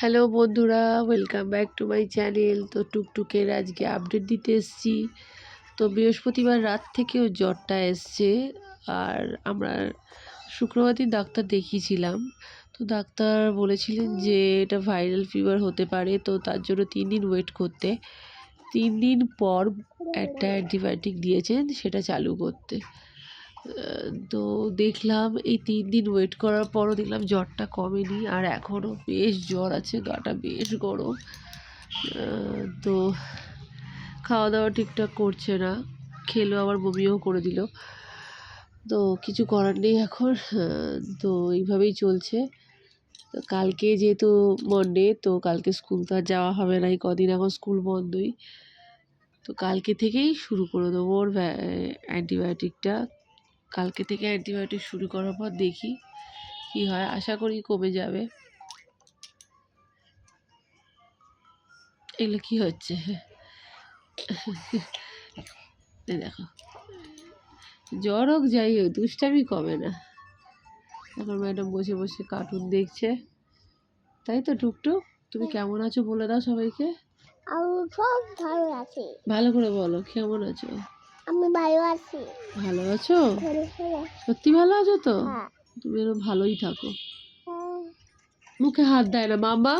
Hello বন্ধুরা welcome back to my channel তো টুকটুকের আজকে আপডেট দিতে এসেছি। তো বৃহস্পতিবার রাত থেকেও জ্বরটা এসছে, আর আমরা শুক্রবার দিন ডাক্তার দেখিয়েছিলাম। তো ডাক্তার বলেছিলেন যে, এটা ভাইরাল ফিভার হতে পারে, তো তার জন্য তিন দিন ওয়েট করতে। তিন দিন পর একটা অ্যান্টিবায়োটিক দিয়েছেন, সেটা চালু করতে। তো দেখলাম এই তিন দিন ওয়েট করার পরও দেখলাম জ্বরটা কমেনি আর এখনও বেশ জ্বর আছে, গাটা বেশ গরম। তো খাওয়া দাওয়া ঠিকঠাক করছে না, খেলো আবার বমিও করে দিল। তো কিছু করার নেই এখন তো এইভাবেই চলছে। কালকে যেহেতু মন্ডে তো কালকে স্কুল তো আর যাওয়া হবে না, এই কদিন এখন স্কুল বন্ধই। তো কালকে থেকেই শুরু করে দেবো ওর অ্যান্টিবায়োটিকটা কালকে থেকে অ্যান্টিবায়োটিক শুরু করার পর দেখি কি হয়। আশা করি কমে যাবে। এগুলো কি হচ্ছে? দেখো। জ্বর হোক যাই হোক দুষ্টামি কমে না। এখন ম্যাডাম বসে বসে কার্টুন দেখছে। তাই তো টুকটুক? তুমি কেমন আছো বলে দাও সবাইকে। আমি সব ভালো আছি। ভালো করে বলো কেমন আছো? আমি ভালো আছি। ভালো আছো। সত্যি ভালো আছো তো? হ্যাঁ। তুমি এরকম ভালোই থাকো। হ্যাঁ, মুখে হাত দেয় না। মামা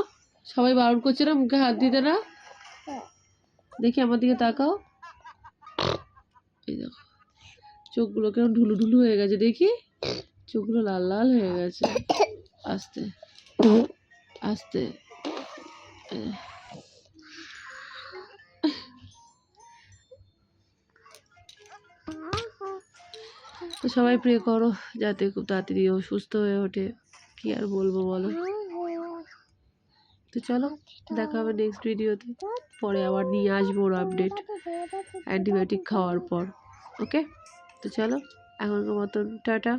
সবাই বারণ করছে না মুখে হাত দিতে না? হ্যাঁ। দেখি আমার দিকে তাকাও। এই দেখো চোখগুলো কেমন ঢুলু ঢুলু হয়ে গেছে। দেখি চোখগুলো লাল লাল হয়ে গেছে। আস্তে আস্তে। তো সবাই প্রে করো যাতে খুব তাড়াতাড়ি ও সুস্থ হয়ে ওঠে। কি আর বলব বলো? তো চলো, দেখা হবে নেক্সট ভিডিওতে পরে আবার নিয়ে আসব ওর আপডেট অ্যান্টিবায়োটিক খাওয়ার পর। ওকে তো চলো, এখনকার মতন, টাটা।